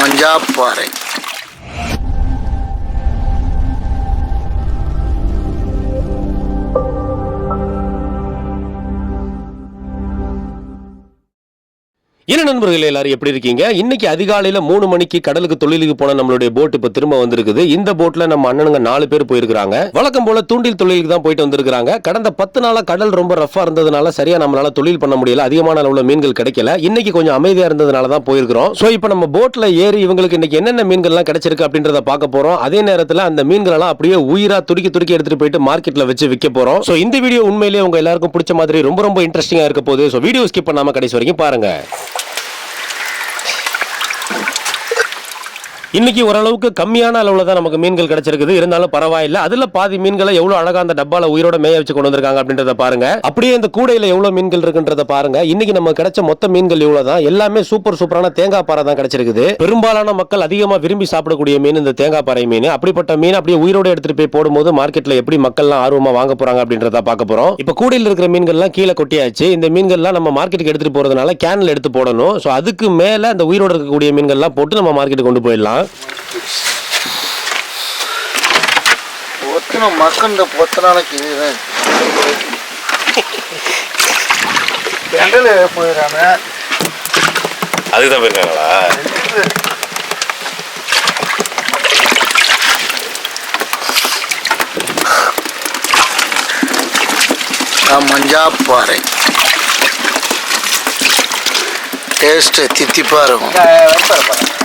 மஞ்சாப்பாறை என்ன நண்பர்கள் எல்லாரும் எப்படி இருக்கீங்க? இன்னைக்கு அதிகாலையில் மூணு மணிக்கு கடலுக்கு தொழிலுக்கு போன நம்மளுடைய போட் இப்போ திரும்ப வந்திருக்குது. இந்த போட்ல நம்ம அண்ணனுங்க நாலு பேர் போயிருக்காங்க வழக்கம் போல தூண்டில் தொழிலுக்கு தான் போயிட்டு வந்திருக்காங்க கடந்த பத்து நாளா கடல் ரொம்ப ரஃபா இருந்ததுனால சரியா நம்மளால தொழில் பண்ண முடியல. அதிகமான அளவுல மீன்கள் கிடைக்கல. இன்னைக்கு கொஞ்சம் அமைதியா இருந்ததுனால தான் போயிருக்கிறோம். ஸோ இப்போ நம்ம போட்ல ஏறி இவங்களுக்கு இன்னைக்கு என்னென்ன மீன்கள்லாம் கிடைச்சிருக்கு அப்படின்றத பார்க்க போறோம். அதே நேரத்தில் அந்த மீன்களெல்லாம் அப்படியே உயிரா துடிக்கி துடிக்கி எடுத்துட்டு போயிட்டு மார்க்கெட்ல வச்சு விற்க போறோம். ஸோ இந்த வீடியோ உண்மையிலேயே உங்க எல்லாருக்கும் பிடிச்ச மாதிரி ரொம்ப ரொம்ப இன்ட்ரெஸ்டிங்கா இருக்க போகுது. ஸோ வீடியோ ஸ்கிப் பண்ணாம கடைசி வரைக்கும் பாருங்க. இன்னைக்கு ஓரளவுக்கு கம்மியான அளவில் தான் நமக்கு மீன்கள் கிடைச்சிருக்குது. இருந்தாலும் பரவாயில்ல. அதில் பாதி மீன்களை எவ்வளோ அழகாக அந்த டப்பால உயிரோட மேய வச்சு கொண்டு வந்திருக்காங்க அப்படின்றத பாருங்க. அப்படியே இந்த கூடையில் எவ்வளோ மீன்கள் இருக்குன்றத பாருங்க. இன்னைக்கு நம்ம கிடைச்ச மொத்த மீன்கள் எவ்வளோ தான் எல்லாமே சூப்பர் சூப்பரான தேங்காய் பாறை தான் கிடைச்சிருக்குது. பெரும்பாலான மக்கள் அதிகமாக விரும்பி சாப்பிடக்கூடிய மீன் இந்த தேங்காய் பாறை மீன். அப்படிப்பட்ட மீன் அப்படியே உயிரோட எடுத்துட்டு போய் போடும்போது மார்க்கெட்டில் எப்படி மக்கள்லாம் ஆர்வமாக வாங்க போகிறாங்க அப்படின்றத பார்க்க போகிறோம் இப்போ கூடையில் இருக்கிற மீன்கள்லாம் கீழே கொட்டியாச்சு. இந்த மீன்கள்லாம் நம்ம மார்க்கெட்டுக்கு எடுத்துட்டு போகிறதுனால கேனில் எடுத்து போடணும். ஸோ அதுக்கு மேலே அந்த உயிரோட இருக்கக்கூடிய மீன்கள்லாம் போட்டு நம்ம மார்க்கெட்டுக்கு கொண்டு போயிடலாம். ஒத்தனை மக்கண்ட பொத்தனானக்கு இதுதான் பெண்டல் போயிடறாங்க அதுக்கு தான் போயிருக்காங்களா மஞ்சாப்பாறை டேஸ்ட்டு தித்திப்பாக இருக்கும்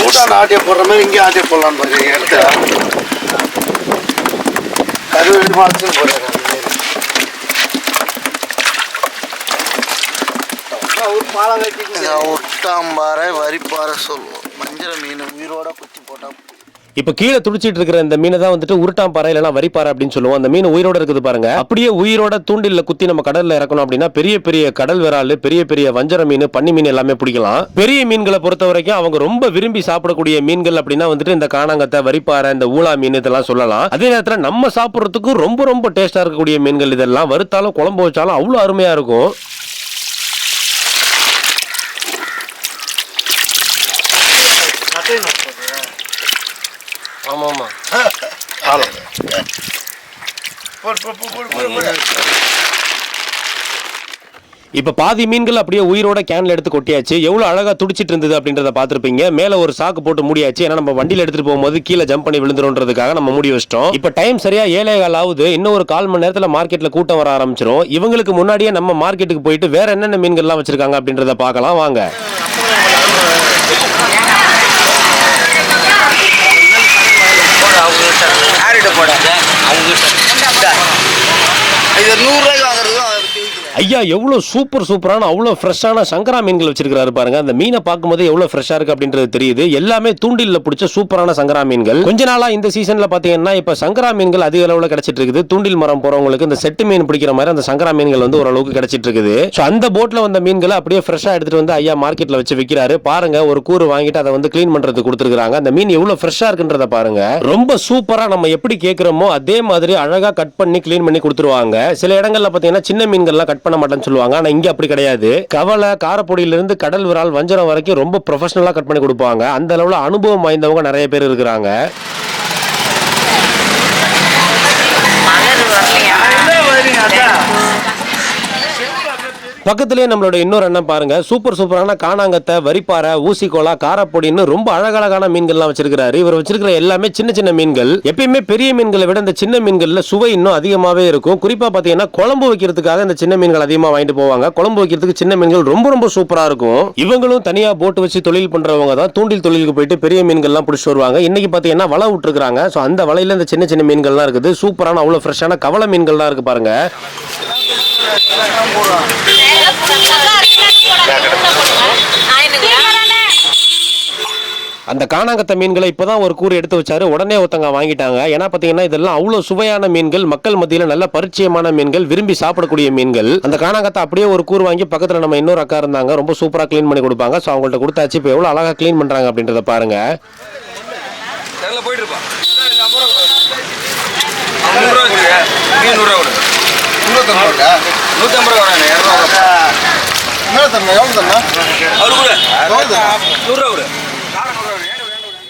ஊட்டான ஆட்டியை போடுற மாதிரி இங்கே ஆட்டியை போடலாம் பாரு எடுத்து கருவேலி மாதத்துக்கு போடுறாரு உட்டாம்பாறை வரிப்பாறை சொல்லுவோம். மஞ்சள் மீன் உயிரோட குத்தி போட்டால் இப்ப கீழே துடிச்சிட்டு இருக்கிற இந்த மீனை தான் வந்துட்டு உருட்டாம் பாறை இல்லைனா வரிப்பாறை அப்படின்னு சொல்லுவோம். அந்த மீன் உயிரோட இருக்குது பாருங்க. அப்படியே உயிரோட தூண்டில குத்தி நம்ம கடல்ல இறக்கணும் அப்படின்னா பெரிய பெரிய கடல் விரால் பெரிய பெரிய வஞ்சர மீன் பன்னி மீன் எல்லாமே பிடிக்கலாம். பெரிய மீன்களை பொறுத்த வரைக்கும் அவங்க ரொம்ப விரும்பி சாப்பிடக்கூடிய மீன்கள் அப்படின்னா வந்துட்டு இந்த காணாங்கத்தை வரிப்பாறை இந்த ஊலா மீன் இதெல்லாம் சொல்லலாம். அதே நேரத்தில் நம்ம சாப்பிட்றதுக்கும் ரொம்ப ரொம்ப டேஸ்டா இருக்கக்கூடிய மீன்கள் இதெல்லாம் வறுத்தாலும் குழம்பு வச்சாலும் அவ்வளோ அருமையா இருக்கும். ஆமா ஆமா ஆலம் இப்ப பாதி மீன்கள் அப்படியே உயிரோட கேன்ல எடுத்து கொட்டியாச்சு. எவ்வளவு அழகா துடிச்சிட்டு இருந்தது அப்படின்றத பாத்திருப்பீங்க மேல ஒரு சாக்கு போட்டு மூடியாச்சு. ஏன்னா நம்ம வண்டியில எடுத்துட்டு போகும்போது கீழே ஜம்ப் பண்ணி விழுந்துருன்றதுக்காக நம்ம மூடி வச்சிட்டோம். இப்ப டைம் சரியா ஏழே கால் ஆகுது. இன்னும் ஒரு கால் மணி நேரத்துல மார்க்கெட்ல கூட்டம் வர ஆரம்பிச்சிரும். இவங்களுக்கு முன்னாடியே நம்ம மார்க்கெட்டுக்கு போயிட்டு வேற என்னென்ன மீன்கள்லாம் வச்சிருக்காங்க அப்படின்றத பார்க்கலாம். வாங்க யார்கிட்ட போட இது ஐயா எவ்வளோ சூப்பர் சூப்பரான அவ்வளோ ஃப்ரெஷ்ஷான சங்கரா மீன்கள் வச்சிருக்காரு பாருங்க. அந்த மீனை பார்க்கும்போது எவ்வளோ ஃப்ரெஷ்ஷாக இருக்கு அப்படின்றது தெரியுது. எல்லாமே தூண்டிலில் பிடிச்ச சூப்பரான சங்கரா மீன்கள். கொஞ்ச நாளாக இந்த சீசனில் பார்த்தீங்கன்னா இப்போ சங்கரா மீன்கள் அதிக அளவில் கிடைச்சிட்டு இருக்குது. தூண்டில் மரம் போறவங்களுக்கு இந்த செட்டு மீன் பிடிக்கிற மாதிரி அந்த சங்கரா மீன்கள் வந்து ஓரளவுக்கு கிடைச்சிட்டு இருக்குது. ஸோ அந்த போட்ல வந்த மீன்களை அப்படியே ஃப்ரெஷ்ஷாக எடுத்துட்டு வந்து ஐயா மார்க்கெட்டில் வச்சு விற்கிறாரு பாருங்க ஒரு கூறு வாங்கிட்டு அதை வந்து க்ளீன் பண்ணுறதுக்கு கொடுத்துருக்காங்க அந்த மீன் எவ்வளவு ஃப்ரெஷ்ஷாக இருக்குன்றத பாருங்க. ரொம்ப சூப்பராக நம்ம எப்படி கேட்குறோமோ அதே மாதிரி அழகாக கட் பண்ணி க்ளீன் பண்ணி கொடுத்துருவாங்க. சில இடங்களில் பார்த்தீங்கன்னா சின்ன மீன்கள்லாம் கட் பண்ண மாட்டேன்னு சொல்லுவாங்க. ஆனா இங்க அப்படி கிடையாது. கவலை காரப்பொடியில இருந்து கடல் விரால் வஞ்சரம் வரைக்கும் ரொம்ப ப்ரொஃபஷனலா கட் பண்ணி கொடுப்பாங்க. அந்த அளவுல அனுபவம் வாய்ந்தவங்க நிறைய பேர் இருக்கிறாங்க. பக்கத்துலேயே நம்மளோட இன்னொரு அண்ணன் பாருங்க. சூப்பர் சூப்பரான காணாங்கத்தை வரிப்பாறை ஊசிக்கோலா காரப்பொடின்னு ரொம்ப அழகழகான மீன்கள்லாம் வச்சிருக்கிறாரு. இவர் வச்சிருக்கிற எல்லாமே சின்ன சின்ன மீன்கள். எப்பயுமே பெரிய மீன்களை விட இந்த சின்ன மீன்கள்ல சுவை இன்னும் அதிகமாகவே இருக்கும். குறிப்பாக பார்த்தீங்கன்னா குழம்பு வைக்கிறதுக்காக இந்த சின்ன மீன்கள் அதிகமாக வாங்கிட்டு போவாங்க. குழம்பு வைக்கிறதுக்கு சின்ன மீன்கள் ரொம்ப ரொம்ப சூப்பராக இருக்கும். இவங்களும் தனியாக போட்டு வச்சு தொழில் பண்ணுறவங்க தான். தூண்டில் தொழிலுக்கு போயிட்டு பெரிய மீன்கள்லாம் பிடிச்சிட்டு வருவாங்க. இன்னைக்கு பார்த்தீங்கன்னா வலை விட்டுருக்காங்க ஸோ அந்த வலையில் இந்த சின்ன சின்ன மீன்கள்லாம் இருக்குது. சூப்பரான அவ்வளோ ஃப்ரெஷ்ஷான கவலை மீன்கள்லாம் இருக்குது பாருங்கள் அந்த காணாங்கத்த மீன்களை இப்பதான் ஒரு கூறு எடுத்து வச்சாரு. உடனே ஒருத்தங்க வாங்கிட்டாங்க. ஏன்னா பாத்தீங்கன்னா இதெல்லாம் அவ்வளவு சுவையான மீன்கள் மக்கள் மத்தியில நல்ல பரிச்சயமான மீன்கள் விரும்பி சாப்பிடக்கூடிய மீன்கள். அந்த காணாங்கத்தை அப்படியே ஒரு கூறு வாங்கி பக்கத்துல நம்ம இன்னொரு அக்கா இருந்தாங்க. ரொம்ப சூப்பரா க்ளீன் பண்ணி கொடுப்பாங்க. ஸோ அவங்கள்ட்ட கொடுத்தாச்சு. இப்போ எவ்வளவு அழகா க்ளீன் பண்றாங்க அப்படின்றத பாருங்க. போயிட்டு ரூபா வராங்க இரநூறுவா என்ன எவ்வளோ அவரு கூட. நூறுரூவா கொடு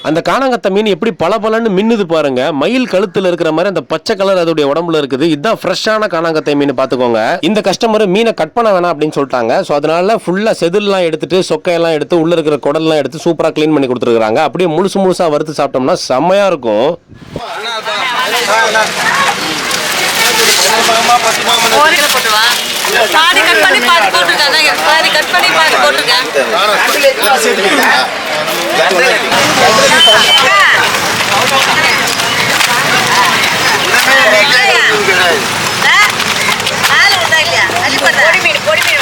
அந்த காணாங்கத்த மீன் எப்படி பளபளன்னு மின்னுது பாருங்க. மயில் கழுத்துல இருக்கிற மாதிரி அந்த பச்சை கலர் அதோடைய உடம்புல இருக்குது. இதுதான் ஃப்ரெஷ்ஷான காணாங்கத்தை மீன் பாத்துக்கோங்க. இந்த கஸ்டமர் மீனை கட் பண்ண வேணாம் அப்படின்னு சொல்லிட்டாங்க. ஸோ அதனால ஃபுல்லா செதில்லாம் எடுத்துட்டு சொக்கையெல்லாம் எடுத்து உள்ள இருக்கிற குடல்லாம் எடுத்து சூப்பரா க்ளீன் பண்ணி கொடுத்துருக்காங்க அப்படியே முழுசு முழுசா வறுத்து சாப்பிட்டோம்னா செம்மையா இருக்கும். ஒரு கிலோ போட்டு வா கட் பண்ணி பாதி போட்டிருக்கேன் சாரி கட் பண்ணி பாதி போட்டிருக்கேன் பொடி மீன் பொடி மீன்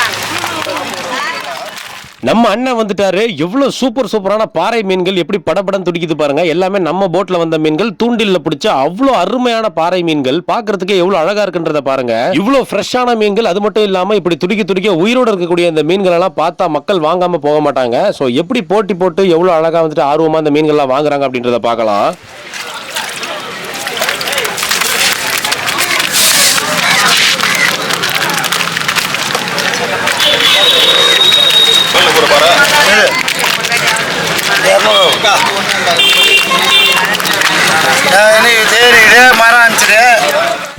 நம்ம அண்ணன் வந்துட்டாரு. எவ்வளோ சூப்பர் சூப்பரான பாறை மீன்கள் எப்படி படபடம் துடிக்குது பாருங்க. எல்லாமே நம்ம போட்ல வந்த மீன்கள் தூண்டிலில் பிடிச்ச அவ்வளோ அருமையான பாறை மீன்கள். பாக்குறதுக்கு எவ்வளோ அழகா இருக்குன்றத பாருங்க. இவ்வளோ ஃப்ரெஷ்ஷான மீன்கள் அது மட்டும் இல்லாம இப்படி துடிக்க துடிக்க உயிரோடு இருக்கக்கூடிய இந்த மீன்கள் எல்லாம் பார்த்தா மக்கள் வாங்காம போக மாட்டாங்க. ஸோ எப்படி போட்டி போட்டு எவ்வளோ அழகா வந்துட்டு ஆர்வமா அந்த மீன்கள்லாம் வாங்குறாங்க அப்படின்றத பார்க்கலாம். எனக்கு தேடிடு. மரம்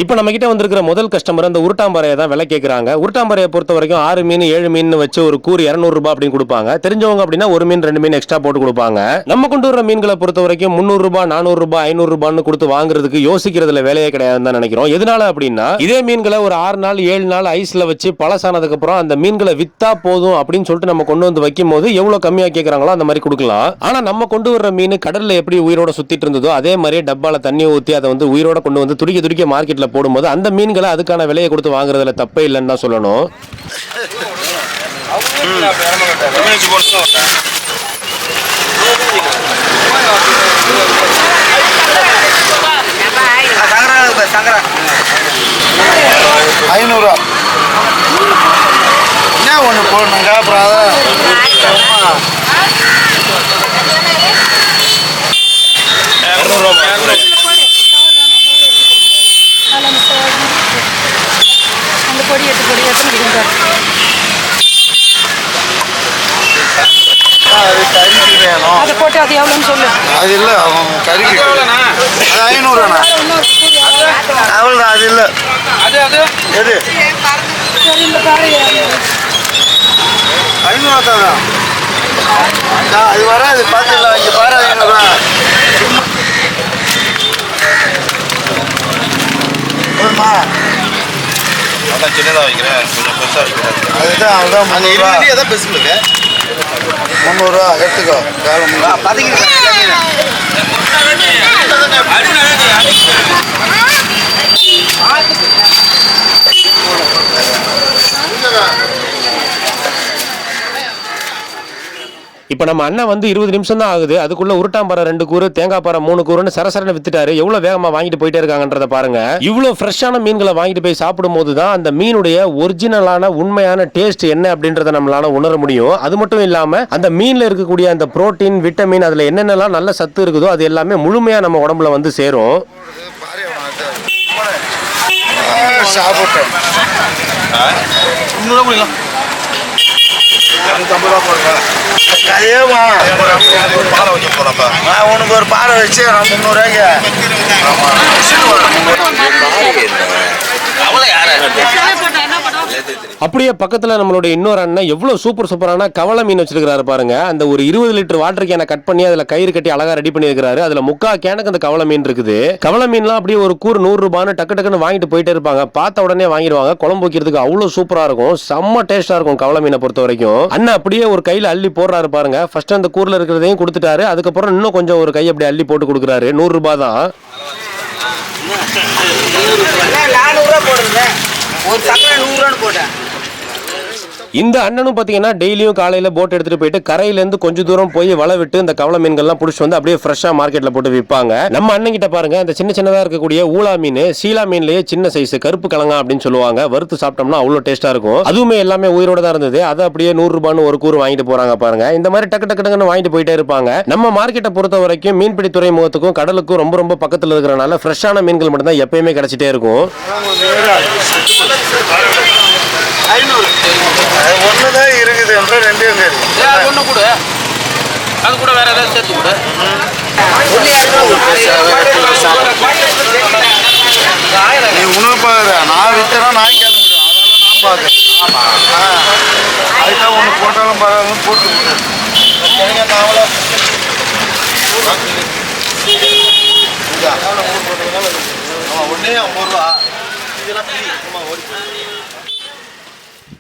இப்போ நம்ம கிட்ட வந்திருக்கிற முதல் கஸ்டமர் அந்த உருட்டாம்பாறையை தான் விலை கேட்குறாங்க உருட்டாம்பாறையை பொறுத்த வரைக்கும் ஆறு மீன் ஏழு மீன் வச்சு ஒரு கூறு இரநூறுபா அப்படின்னு கொடுப்பாங்க. தெரிஞ்சவங்க அப்படின்னா ஒரு மீன் ரெண்டு மீன் எக்ஸ்ட்ரா போட்டு கொடுப்பாங்க. நம்ம கொண்டு வர மீன்களை பொறுத்த வரைக்கும் முந்நூறுரூபா நானூறுபா நானூறு கொடுத்து வாங்குறதுக்கு யோசிக்கிறதுல வேலையே கிடையாதுன்னு தான் நினைக்கிறோம். எதனால அப்படின்னா இதே மீன்களை ஒரு ஆறு நாள் ஏழு நாள் ஐஸில் வச்சு பழசானதுக்கு அப்புறம் அந்த மீன்களை வித்தா போதும் அப்படின்னு சொல்லிட்டு நம்ம கொண்டு வந்து வைக்கும் போது எவ்வளவு கம்மியா கேட்கறாங்களோ அந்த மாதிரி கொடுக்கலாம். ஆனா நம்ம கொண்டு வர்ற மீன் கடல்ல எப்படி உயிரோட சுத்திட்டு இருந்ததோ அதே மாதிரி டப்பால தண்ணி ஊற்றி அதை வந்து உயிரோட கொண்டு வந்து துடிக்க துடிக்க மார்க்கெட்ல போடும்போது அந்த மீன்களை அதுக்கான விலையை கொடுத்து வாங்குறதுல தப்பே இல்லைன்னு தான் சொல்லணும். ஐநூறுரூவா என்ன ஒன்று போடணுங்க அப்புறம் அதான் அந்த பொடி எட்டு பொடி எத்தனை கொடுங்க அது கறிக்கு வேணும். அதை போட்டு அது எவ்வளோன்னு சொல்லு. அது இல்லை அவன் கறிக்கு அது ஐநூறுவாண்ணா. அவ்வளோதான் அது இல்லை. அது அது? எது? சரி இந்த பாரு. ஐநூறுவா தான் அது வராது பார்த்துக்கலாம். இங்கே பாரு ஐநூறுவா போதுமா அதான் சின்னதாக வைக்கிறேன். கொஞ்சம் பெருசாக வைக்கிறேன். அதுதான் அதுதான் முந்நூறுரூவா அதான் பெருசுங்க முந்நூறுரூவா எடுத்துக்கோ. காலம் இப்போ நம்ம அண்ணன் வந்து இருபது நிமிஷம் தான் ஆகுது. அதுக்குள்ள உருட்டாம்பாறை ரெண்டு கூறு தேங்காய் பாறை மூணு கூறுன்னு சரசரன்னு வித்துட்டாரு. எவ்வளவு வேகமா வாங்கிட்டு போயிட்டே இருக்காங்கன்றத பாருங்க. இவ்வளவு ஃப்ரெஷ்ஷான மீன்களை வாங்கிட்டு போய் சாப்பிடும் போது தான் அந்த மீனுடைய ஒரிஜினலான உண்மையான டேஸ்ட் என்ன அப்படின்றத நம்மளால உணர முடியும். அது மட்டும் இல்லாம அந்த மீன்ல இருக்கக்கூடிய அந்த புரோட்டீன் விட்டமின் அதுல என்னென்னலாம் நல்ல சத்து இருக்குதோ அது எல்லாமே முழுமையா நம்ம உடம்புல வந்து சேரும். சாப்பிட்டேன் அதேமா ஒரு பாலை வச்சு போகிறப்ப நான் உனக்கு ஒரு பாறை வச்சு நான் முந்நூறுவாய்க்கு அப்படியே பக்கத்தில் நம்மளுடைய இன்னொரு அண்ணன் எவ்வளோ சூப்பர் சூப்பரான கவலை மீன் வச்சிருக்கிறாரு பாருங்க. அந்த ஒரு இருபது லிட்டர் வாட்டர் கேனை கட் பண்ணி அதில் கயிறு கட்டி அழகாக ரெடி பண்ணியிருக்காரு அதில் முக்கா கேனுக்கு அந்த கவலை மீன் இருக்குது. கவலை மீன்லாம் அப்படியே ஒரு கூறு நூறு ரூபான்னு டக்கு டக்குன்னு வாங்கிட்டு போயிட்டே இருப்பாங்க. பார்த்த உடனே வாங்கிடுவாங்க. குழம்பு வைக்கிறதுக்கு அவ்வளோ சூப்பராக இருக்கும். செம்ம டேஸ்ட்டாக இருக்கும் கவலை மீனை பொறுத்த வரைக்கும். அண்ணன் அப்படியே ஒரு கையில் அள்ளி போடுறாரு பாருங்க. ஃபர்ஸ்ட் அந்த கூரில் இருக்கிறதையும் கொடுத்துட்டாரு. அதுக்கப்புறம் இன்னும் கொஞ்சம் ஒரு கை அப்படியே அள்ளி போட்டு கொடுக்குறாரு. நூறுரூபா தான். ஒரு சக்கரை நூறுரூவான்னு போட்டேன். இந்த அண்ணனும் பார்த்தீங்கன்னா டெய்லியும் காலையில் போட் எடுத்துட்டு போயிட்டு கரையிலேருந்து கொஞ்சம் தூரம் போய் வலை விட்டு இந்த கவலை மீன்கள்லாம் பிடிச்சி வந்து அப்படியே ஃப்ரெஷ்ஷாக மார்க்கெட்டில் போட்டு விற்பாங்க நம்ம அண்ணன் கிட்ட பாருங்க அந்த சின்ன சின்னதாக இருக்கக்கூடிய ஊலா மீன் சீலா மீன்லேயே சின்ன சைஸ் கருப்பு கலங்கா அப்படின்னு சொல்லுவாங்க. வறுத்து சாப்பிட்டோம்னா அவ்வளோ டேஸ்ட்டாக இருக்கும். அதுவுமே எல்லாமே உயிரோட தான் இருந்தது. அதை அப்படியே நூறுரூபான்னு ஒரு கூறு வாங்கிட்டு போகிறாங்க பாருங்க. இந்த மாதிரி டக்கு டக்கு டக்குன்னு வாங்கிட்டு போயிட்டே இருப்பாங்க. நம்ம மார்க்கெட்டை பொறுத்த வரைக்கும் மீன்பிடி துறைமுகத்துக்கும் கடலுக்கும் ரொம்ப ரொம்ப பக்கத்தில் இருக்கிறனால ஃப்ரெஷ்ஷான மீன்கள் மட்டும் தான் எப்பயுமே கிடைச்சிட்டே இருக்கும். அது ஒன்று தான் இருக்குது என்ற ரெண்டு இருக்குது அது ஒண்ணு கொடு. அது கூட வேற ஏதாவது சேர்த்து கொடு. நீ உணவு பாரு நான் வித்தனா நான் கிளம்பிடுவேன் அதெல்லாம் நான் பார்க்குறேன் ஆமாம் அதுதான் ஒன்று போட்டாலும் பரவாயில்ல போட்டு. ஆமா, ஒண்ணே ஐம்பது ரூபா. இதெல்லாம் ஃப்ரீ சும்மா ஓடி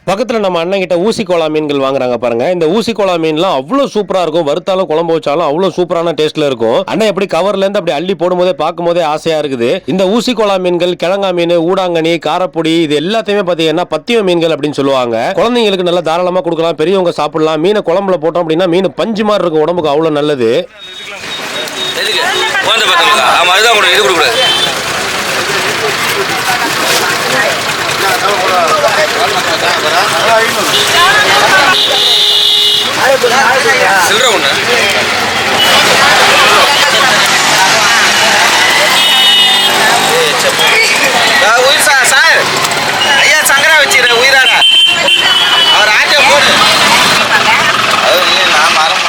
பக்கத்தில் நம்ம அண்ணங்கிட்ட ஊசி கோலா மீன்கள் வாங்குறாங்க பாருங்க. இந்த ஊசி கோலா மீன்லாம் அவ்வளோ சூப்பராக இருக்கும். வறுத்தாலும் குழம்பு வச்சாலும் அவ்வளோ சூப்பரான டேஸ்ட்ல இருக்கும். அண்ணன் எப்படி கவர்ல இருந்து அப்படி அள்ளி போடும்போதே பார்க்கும் போதே ஆசையா இருக்குது. இந்த ஊசி கோலா மீன்கள் கிழங்கா மீன் ஊடாங்கனி காரப்பொடி இது எல்லாத்தையுமே பார்த்தீங்கன்னா பத்திய மீன்கள் அப்படின்னு சொல்லுவாங்க. குழந்தைங்களுக்கு நல்லா தாராளமாக கொடுக்கலாம். பெரியவங்க சாப்பிடலாம். மீனை குழம்புல போட்டோம் அப்படின்னா மீன் பஞ்சு மாதிரி இருக்கும். உடம்புக்கு அவ்வளோ நல்லது. ஆமா அதுதான் இது கொடுக்கூடாது சில்லற ஒண்ணு? Sir sir. ஐயா சங்கரா வச்சுக்கிறேன் உயிராடா அவர் ஆட்டோ போடு அது இல்லை நான் மரம்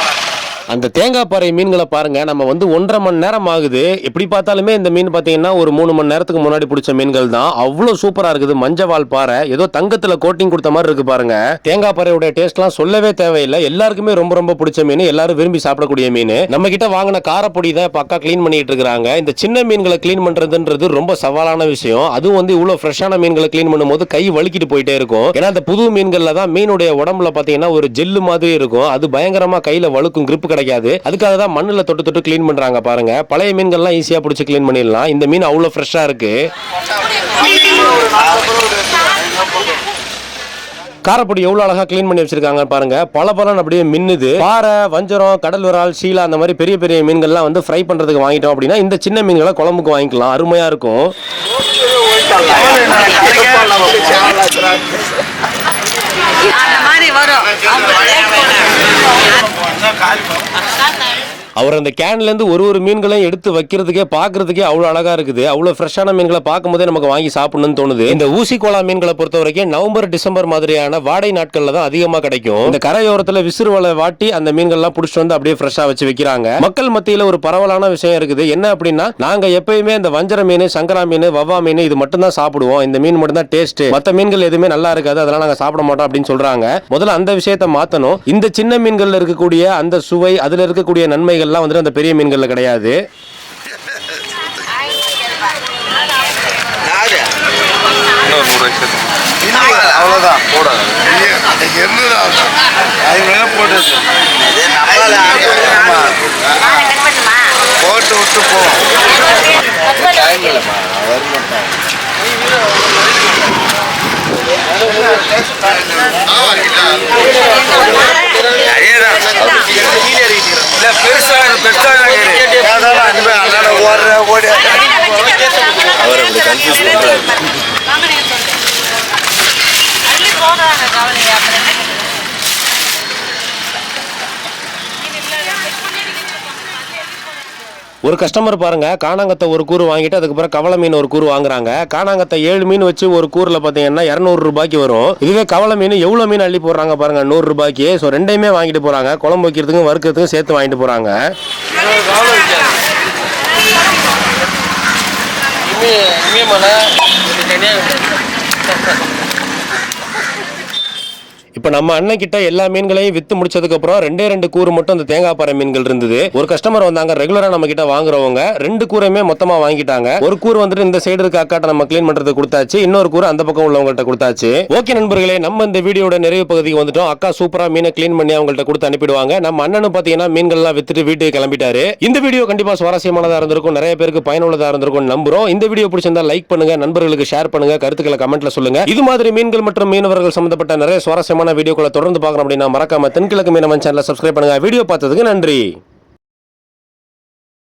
அந்த தேங்காய் பாறை மீன்களை பாருங்க. நம்ம வந்து ஒன்றரை மணி நேரம் ஆகுது. எப்படி பார்த்தாலுமே இந்த மீன் பார்த்தீங்கன்னா ஒரு மூணு மணி நேரத்துக்கு முன்னாடி பிடிச்ச மீன்கள் தான். அவ்வளோ சூப்பராக இருக்குது. மஞ்சவால் பாறை. ஏதோ தங்கத்தில் கோட்டிங் கொடுத்த மாதிரி இருக்கு பாருங்க. தேங்காய் பாறையுடைய டேஸ்ட்லாம் சொல்லவே தேவையில்லை. எல்லாருக்குமே ரொம்ப ரொம்ப பிடிச்ச மீன். எல்லாரும் விரும்பி சாப்பிடக்கூடிய மீன். நம்ம கிட்ட வாங்கின காரப்பொடி தான் பக்கா க்ளீன் பண்ணிட்டு இருக்கிறாங்க. இந்த சின்ன மீன்களை க்ளீன் பண்ணுறதுன்றது ரொம்ப சவாலான விஷயம். அதுவும் வந்து இவ்வளோ ஃப்ரெஷ்ஷான மீன்களை க்ளீன் பண்ணும்போது கை வலிக்கிட்டு போயிட்டே இருக்கும். ஏன்னா அந்த புது மீன்களில் தான் மீனுடைய உடம்புல பார்த்தீங்கன்னா ஒரு ஜெல்லு மாதிரி இருக்கும். அது பயங்கரமாக கையில் வழுக்கும் grip கிடைக்காது. அதுக்காக தான் மண்ணில் தொட்டு தொட்டு க்ளீன் பண்றாங்க பாருங்க. பழைய மீன்கள்லாம் ஈஸியாக பிடிச்சி க்ளீன் பண்ணிடலாம். இந்த மீன் அவ்வளோ ஃப்ரெஷ்ஷாக இருக்கு. காரப்பொடி எவ்வளவு அழகாக க்ளீன் பண்ணி வச்சிருக்காங்க பாருங்க. பல பலன் அப்படியே மின்னுது. பாறை வஞ்சரம் கடல் விரால் சீலா அந்த மாதிரி பெரிய பெரிய மீன்கள்லாம் வந்து ஃப்ரை பண்ணுறதுக்கு வாங்கிட்டோம் அப்படின்னா இந்த சின்ன மீன்களை குழம்புக்கு வாங்கிக்கலாம். அருமையாக இருக்கும். அந்த மாதிரி வரும். கால் அவர் அந்த கேன்லேருந்து ஒரு ஒரு மீன்களையும் எடுத்து வைக்கிறதுக்கே பார்க்கறதுக்கே அவ்வளோ அழகாக இருக்குது. அவ்வளோ ஃப்ரெஷ்ஷான மீன்களை பார்க்கும்போதே நமக்கு வாங்கி சாப்பிடணும்னு தோணுது. இந்த ஊசி கோலா மீன்களை பொறுத்த வரைக்கும் நவம்பர் டிசம்பர் மாதிரியான வாடை நாட்களில் தான் அதிகமாக கிடைக்கும். இந்த கரையோரத்தில் விசிறு வலை வாட்டி அந்த மீன்கள்லாம் பிடிச்சிட்டு வந்து அப்படியே ஃப்ரெஷ்ஷாக வச்சு வைக்கிறாங்க. மக்கள் மத்தியில் ஒரு பரவலான விஷயம் இருக்குது. என்ன அப்படின்னா நாங்கள் எப்பயுமே இந்த வஞ்சர மீன் சங்கரா மீன் வவ்வா மீன் இது மட்டும் தான் சாப்பிடுவோம். இந்த மீன் மட்டும் தான் டேஸ்ட் மற்ற மீன்கள் எதுவுமே நல்லா இருக்காது. அதெல்லாம் நாங்கள் சாப்பிட மாட்டோம் அப்படின்னு சொல்றாங்க. முதல்ல அந்த விஷயத்தை மாற்றணும் இந்த சின்ன மீன்களில் இருக்கக்கூடிய அந்த சுவை அதில் இருக்கக்கூடிய நன்மைகள் நன்மைகள்லாம் வந்துட்டு அந்த பெரிய மீன்கள்ல கிடையாது. அவ்வளோதான் போடாது போட்டு விட்டு போவோம் டைம் இல்லைம்மா. அவர் அப்படி கன்ஃபியூஸ் அள்ளி போடுறாங்க கவலையா அப்புறம் என்ன ஒரு கஸ்டமர் பாருங்க காணாங்கத்தை ஒரு கூறு வாங்கிட்டு அதுக்கப்புறம் கவள மீன் ஒரு கூறு வாங்குறாங்க. காணாங்கத்தை ஏழு மீன் வச்சு ஒரு கூறுல பாத்தீங்கன்னா இரநூறு ரூபாய்க்கு வரும். இதுவே கவள மீன் எவ்வளவு மீன் அள்ளி போடுறாங்க பாருங்க நூறு ரூபாய்க்கு. ஸோ ரெண்டையுமே வாங்கிட்டு போறாங்க. குழம்பு வைக்கிறதுக்கும் வறுக்கிறதுக்கும் சேர்த்து வாங்கிட்டு போறாங்க. இப்போ நம்ம அண்ணன் கிட்ட எல்லா மீன்களையும் வித்து முடிச்சதுக்கு அப்புறம் ரெண்டே ரெண்டு கூறு மட்டும் அந்த தேங்காய் பாறை மீன்கள் இருந்தது. ஒரு கஸ்டமர் வந்தாங்க ரெகுலரா நம்ம கிட்ட வாங்குறவங்க ரெண்டு கூரையுமே மொத்தமா வாங்கிட்டாங்க. ஒரு கூறு வந்துட்டு இந்த சைடு இருக்க அக்காட்ட நம்ம க்ளீன் பண்றது கொடுத்தாச்சு இன்னொரு கூறு அந்த பக்கம் உள்ளவங்கள்ட்ட கொடுத்தாச்சு. ஓகே நண்பர்களே நம்ம இந்த வீடியோட நிறைவு பகுதிக்கு வந்துட்டோம். அக்கா சூப்பரா மீனை க்ளீன் பண்ணி அவங்கள்ட்ட கொடுத்து அனுப்பிடுவாங்க. நம்ம அண்ணனும் பாத்தீங்கன்னா மீன்கள்லாம் வித்துட்டு வீட்டுக்கு கிளம்பிட்டாரு. இந்த வீடியோ கண்டிப்பா சுவாரஸ்யமானதா இருந்திருக்கும். நிறைய பேருக்கு பயனுள்ளதா இருந்திருக்கும் நம்புறோம். இந்த வீடியோ பிடிச்சிருந்தா லைக் பண்ணுங்க நண்பர்களுக்கு ஷேர் பண்ணுங்க கருத்துக்களை கமெண்ட்ல சொல்லுங்க. இது மாதிரி மீன்கள் மற்றும் மீனவர்கள் சம்பந்தப்பட்ட நிறைய சுவாரஸ்யமான வீடியோக்களை தொடர்ந்து பார்க்கணும் அப்படின்னா மறக்காம தென்கிழக்கு மீனவன் சேனலை சப்ஸ்கிரைப் பண்ணுங்கள் வீடியோ பார்த்ததுக்கு நன்றி.